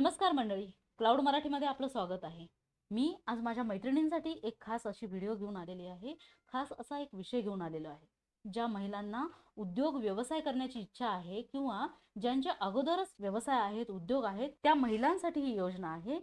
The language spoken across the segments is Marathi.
नमस्कार मंडळी. क्लाउड मराठीमध्ये आपलं स्वागत आहे. मी आज माझ्या मैत्रिणींसाठी एक खास अशी व्हिडिओ घेऊन आलेली आहे. खास असा एक विषय घेऊन आलेलो आहे. ज्या महिलांना उद्योग व्यवसाय करण्याची इच्छा आहे किंवा ज्यांच्या अगोदरच व्यवसाय आहेत उद्योग आहेत त्या महिलांसाठी ही योजना आहे.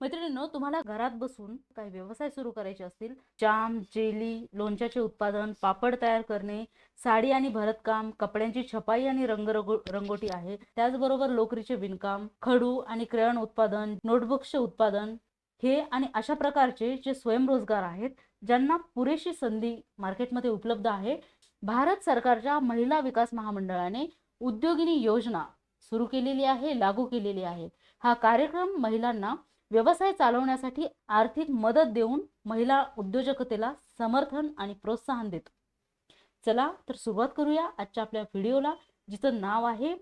मैत्रिणींनो तुम्हाला घरात बसून काही व्यवसाय सुरू करायचे असतील जाम जेली लोणच्याचे उत्पादन पापड तयार करणे साडी आणि भरतकाम कपड्यांची छपाई आणि रंगरगो रंगोटी आहे. त्याचबरोबर लोकरीचे विणकाम खडू आणि क्रेयॉन उत्पादन नोटबुक्सचे उत्पादन हे आणि अशा प्रकारचे जे स्वयंरोजगार आहेत ज्यांना पुरेशी संधी मार्केटमध्ये उपलब्ध आहे भारत सरकारच्या महिला विकास महामंडळाने उद्योगिनी योजना सुरू केलेली आहे लागू केलेली आहे. हा कार्यक्रम महिलांना व्यवसाय चालवण्यासाठी आर्थिक मदत देऊन महिला उद्योजकतेला समर्थन आणि प्रोत्साहन देतो. चला तर सुरुवात करूया आजच्या आपल्या व्हिडिओला जिचं नाव आहे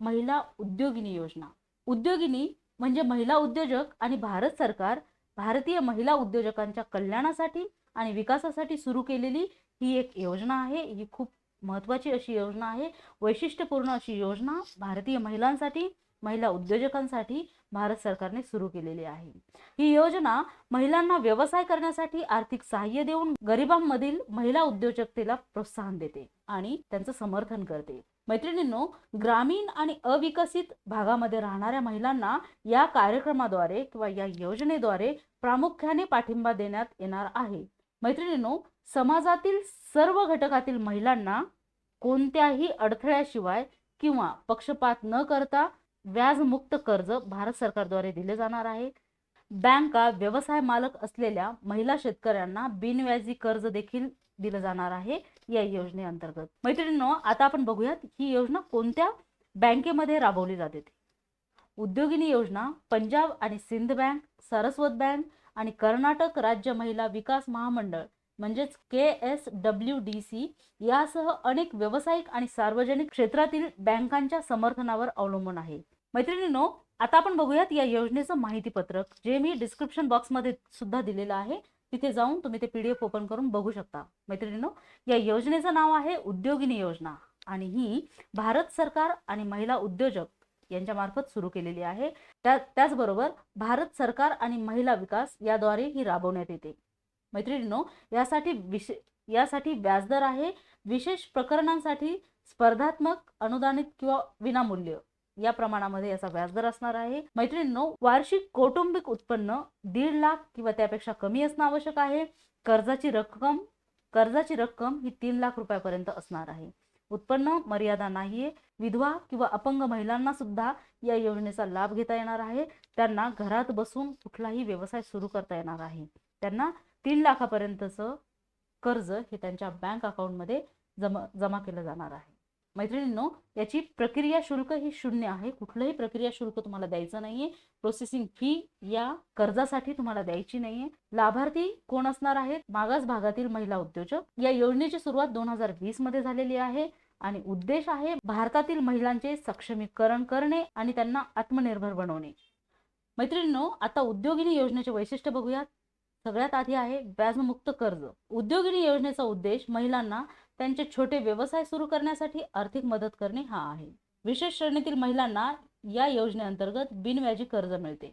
महिला उद्योगिनी योजना. उद्योगिनी म्हणजे महिला उद्योजक आणि भारत सरकार भारतीय महिला उद्योजकांच्या कल्याणासाठी आणि विकासासाठी सुरू केलेली ही एक योजना आहे. ही खूप महत्त्वाची अशी योजना आहे. वैशिष्ट्यपूर्ण अशी योजना भारतीय महिलांसाठी महिला उद्योजकांसाठी भारत सरकारने सुरू केलेली आहे. ही योजना महिलांना व्यवसाय करण्यासाठी आर्थिक सहाय्य देऊन गरिबांमधील महिला उद्योजकतेला प्रोत्साहन देते आणि त्यांचं समर्थन करते. मैत्रिणींनो ग्रामीण आणि अविकसित भागामध्ये राहणाऱ्या महिलांना या कार्यक्रमाद्वारे किंवा या योजनेद्वारे प्रामुख्याने पाठिंबा देण्यात येणार आहे. मैत्रिणींनो समाजातील सर्व घटकातील महिलांना कोणत्याही अडथळ्याशिवाय किंवा पक्षपात न करता व्याजमुक्त कर्ज भारत सरकारद्वारे दिले जाणार आहे बँका व्यवसाय मालक असलेल्या महिला शेतकऱ्यांना बिनव्याजी कर्ज देखील दिलं जाणार आहे या योजनेअंतर्गत मैत्रिणींनो आता आपण बघूयात ही योजना कोणत्या बँकेमध्ये राबवली जाते ती. उद्योगिनी योजना पंजाब आणि सिंध बँक सरस्वत बँक आणि कर्नाटक राज्य महिला विकास महामंडळ म्हणजेच K S W D C यासह अनेक व्यावसायिक आणि सार्वजनिक क्षेत्रातील बँकांच्या समर्थनावर अवलंबून आहे. मैत्रिणींनो आता आपण बघूयात या योजनेचं माहितीपत्रक जे मी डिस्क्रिप्शन बॉक्समध्ये सुद्धा दिलेलं आहे. तिथे जाऊन तुम्ही ते पीडीएफ ओपन करून बघू शकता. मैत्रिणींनो या योजनेचं नाव आहे उद्योगिनी योजना आणि ही भारत सरकार आणि महिला उद्योजक यांच्या मार्फत सुरू केलेली आहे. त्या त्याचबरोबर भारत सरकार आणि महिला विकास याद्वारे ही राबवण्यात येते. मैत्रिणींनो यासाठी विशे यासाठी व्याजदर आहे. विशेष प्रकरणांसाठी स्पर्धात्मक अनुदानित किंवा विनामूल्य या प्रमाणामध्ये याचा व्याजदर असणार आहे. मैत्रिणींनो वार्षिक कौटुंबिक उत्पन्न दीड लाख किंवा त्यापेक्षा कमी असणं आवश्यक आहे. कर्जाची रक्कम कर्जाची रक्कम ही तीन लाख रुपयापर्यंत असणार आहे. उत्पन्न मर्यादा नाहीये. विधवा किंवा अपंग महिलांना सुद्धा या योजनेचा लाभ घेता येणार आहे. त्यांना घरात बसून कुठलाही व्यवसाय सुरू करता येणार आहे. त्यांना तीन लाखापर्यंतचं कर्ज हे त्यांच्या बँक अकाउंटमध्ये जमा जमा केलं जाणार आहे. मैत्रिणींनो याची प्रक्रिया शुल्क ही शून्य आहे. कुठलंही प्रक्रिया शुल्क तुम्हाला द्यायचं नाहीये. प्रोसेसिंग फी या कर्जासाठी तुम्हाला द्यायची नाहीये. लाभार्थी कोण असणार आहेत? मागास भागातील महिला उद्योजक. या योजनेची सुरुवात दोन हजार वीसमध्ये झालेली आहे आणि उद्देश आहे भारतातील महिलांचे सक्षमीकरण करणे आणि त्यांना आत्मनिर्भर बनवणे. मैत्रिणींनो आता उद्योगिनी योजनेचे वैशिष्ट्य बघूयात. सगळ्यात आधी आहे व्याजमुक्त कर्ज. उद्योगिनी योजनेचा उद्देश महिलांना त्यांचे छोटे व्यवसाय सुरू करण्यासाठी आर्थिक मदत करणे हा आहे. विशेष श्रेणीतील महिलांना या योजनेअंतर्गत बिनव्याजी कर्ज मिळते.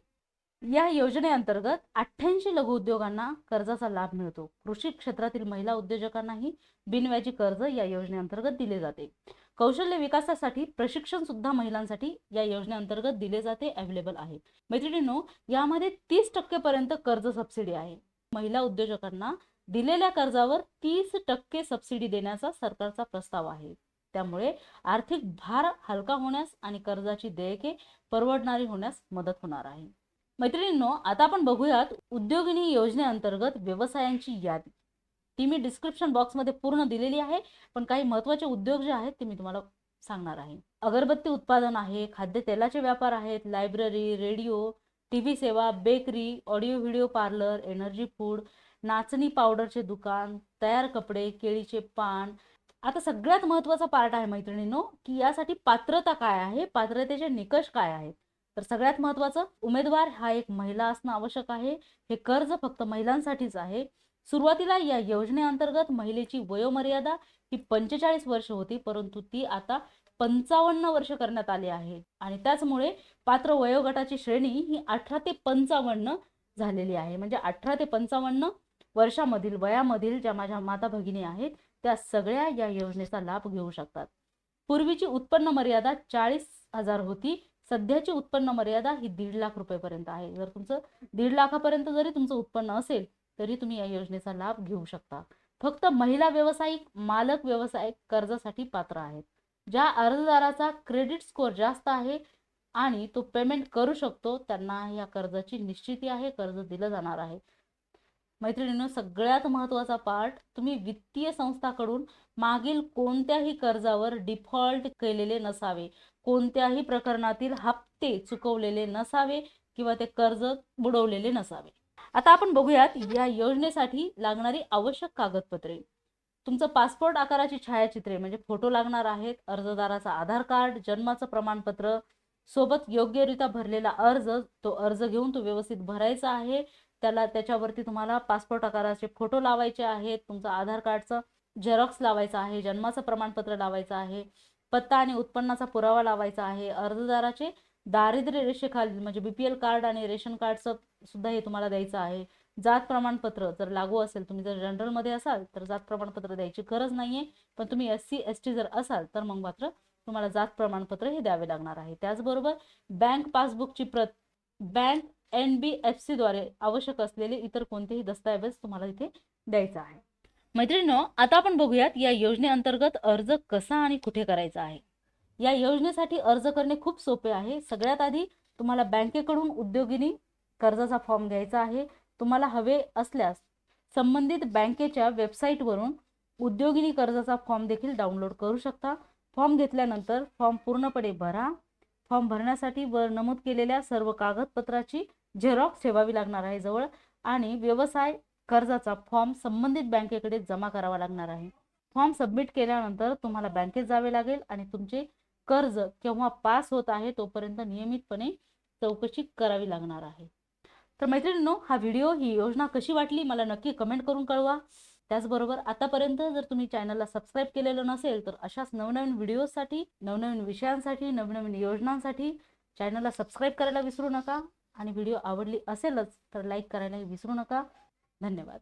या योजनेअंतर्गत अठ्ठ्याऐंशी लघु उद्योगांना कर्जाचा लाभ मिळतो. कृषी क्षेत्रातील महिला उद्योजकांनाही बिनव्याजी कर्ज या योजनेअंतर्गत दिले जाते. कौशल्य विकासासाठी प्रशिक्षण सुद्धा महिलांसाठी या योजनेअंतर्गत दिले जाते अवेलेबल आहे. मैत्रिणींनो यामध्ये तीस टक्केपर्यंत कर्ज सबसिडी आहे. महिला उद्योजकांना दिलेल्या कर्जावर तीस टक्के सबसिडी देण्याचा सरकारचा प्रस्ताव आहे. त्यामुळे आर्थिक भार हलका होण्यास आणि कर्जाची देयके परवडणारी होण्यास मदत होणार आहे. मैत्रिणींनो आता आपण बघूयात उद्योगिनी योजनेअंतर्गत व्यवसायांची यादी. ती मी डिस्क्रिप्शन बॉक्समध्ये पूर्ण दिलेली आहे. पण काही महत्त्वाचे उद्योग जे आहेत ते मी तुम्हाला सांगणार आहे. अगरबत्ती उत्पादन आहे खाद्यतेलाचे व्यापार आहेत लायब्ररी रेडिओ टी व्ही सेवा bakery audio video parlour energy food नाचणी पावडरचे दुकान तयार कपडे केळीचे पान. आता सगळ्यात महत्त्वाचा पार्ट आहे मैत्रिणींनो की यासाठी पात्रता काय आहे? पात्रतेचे निकष काय आहेत? तर सगळ्यात महत्त्वाचं उमेदवार हा एक महिला असणं आवश्यक आहे. हे कर्ज फक्त महिलांसाठीच आहे. सुरुवातीला या योजनेअंतर्गत महिलेची वयोमर्यादा ही पंचेचाळीस वर्ष होती परंतु ती आता पंचावन्न वर्ष करण्यात आली आहे. आणि त्याचमुळे पात्र वयोगटाची श्रेणी ही अठरा ते पंचावन्न झालेली आहे. म्हणजे अठरा ते पंचावन्न वर्षामधील वयामधील ज्या माझ्या माता भगिनी आहेत त्या सगळ्या या योजनेचा लाभ घेऊ शकतात. पूर्वीची उत्पन्न मर्यादा चाळीस हजार होती. सध्याची उत्पन्न मर्यादा ही दीड लाख रुपयेपर्यंत आहे. जर तुमचं दीड लाखापर्यंत जरी तुमचं उत्पन्न असेल तरी तुम्ही या योजनेचा लाभ घेऊ शकता. फक्त महिला व्यावसायिक मालक व्यावसायिक कर्जासाठी पात्र आहेत. ज्या अर्जदाराचा क्रेडिट स्कोअर जास्त आहे आणि तो पेमेंट करू शकतो त्यांना या कर्जाची निश्चिती आहे कर्ज दिलं जाणार आहे. मैत्रिणींनो सगळ्यात महत्त्वाचा पार्ट तुम्ही वित्तीय संस्थाकडून मागील कोणत्याही कर्जावर डिफॉल्ट केलेले नसावे. कोणत्याही प्रकरणातील हप्ते चुकवलेले नसावे किंवा ते कर्ज बुडवलेले नसावे. आता आपण बघूयात या योजनेसाठी लागणारी आवश्यक कागदपत्रे. तुमचं पासपोर्ट आकाराची छायाचित्रे म्हणजे फोटो लागणार आहेत अर्जदाराचा आधार कार्ड जन्माचं प्रमाणपत्र सोबत योग्यरित्या भरलेला अर्ज तो अर्ज घेऊन तो व्यवस्थित भरायचा आहे. त्याला त्याच्यावरती तुम्हाला पासपोर्ट आकाराचे फोटो लावायचे आहेत तुमचं आधार कार्डचं झेरॉक्स लावायचं आहे जन्माचं प्रमाणपत्र लावायचं आहे पत्ता आणि उत्पन्नाचा पुरावा लावायचा आहे अर्जदाराचे दारिद्र्य रेषेखालील म्हणजे बीपीएल कार्ड आणि रेशन कार्डचं सुद्धा हे तुम्हाला द्यायचं आहे. जात प्रमाणपत्र जर लागू असेल तुम्ही जर जनरलमध्ये असाल तर जात प्रमाणपत्र द्यायची गरज नाहीये. पण तुम्ही एस सी एस टी जर असाल तर मग मात्र तुम्हाला जात प्रमाणपत्र हे द्यावे लागणार आहे. त्याचबरोबर बँक पासबुकची प्रत बँक एन बी एफ सीद्वारे आवश्यक असलेले इतर कोणतेही दस्तऐवज तुम्हाला इथे द्यायचा आहे. मैत्रिणीनो आता आपण बघूयात या योजनेअंतर्गत अर्ज कसा आणि कुठे करायचा आहे. या योजनेसाठी अर्ज करणे खूप सोपे आहे. सगळ्यात आधी तुम्हाला बँकेकडून उद्योगिनी कर्जाचा फॉर्म घ्यायचा आहे. तुम्हाला हवे असल्यास संबंधित बँकेच्या वेबसाईटवरून उद्योगिनी कर्जाचा फॉर्म देखील डाउनलोड करू शकता. फॉर्म घेतल्यानंतर फॉर्म पूर्णपणे भरा. फॉर्म भरण्यासाठी वर नमूद केलेल्या सर्व कागदपत्राची झेरॉक्स ठेवावी लागणार आहे जवळ आणि व्यवसाय कर्जाचा फॉर्म संबंधित बँकेकडे जमा करावा लागणार आहे. फॉर्म सबमिट केल्यानंतर तुम्हाला बँकेत जावे लागेल आणि तुमचे कर्ज केव्हा पास होत आहे तोपर्यंत नियमितपणे चौकशी करावी लागणार आहे. तर मैत्रिणींनो हा व्हिडिओ ही योजना कशी वाटली मला नक्की कमेंट करून कळवा. त्याचबरोबर आतापर्यंत जर तुम्ही चॅनलला सबस्क्राईब केलेलं नसेल तर अशाच नवनवीन व्हिडिओसाठी नवनवीन विषयांसाठी नवनवीन योजनांसाठी चॅनलला सबस्क्राईब करायला विसरू नका. आणि व्हिडिओ आवडली असेलच तर लाईक करायलाही विसरू नका. धन्यवाद.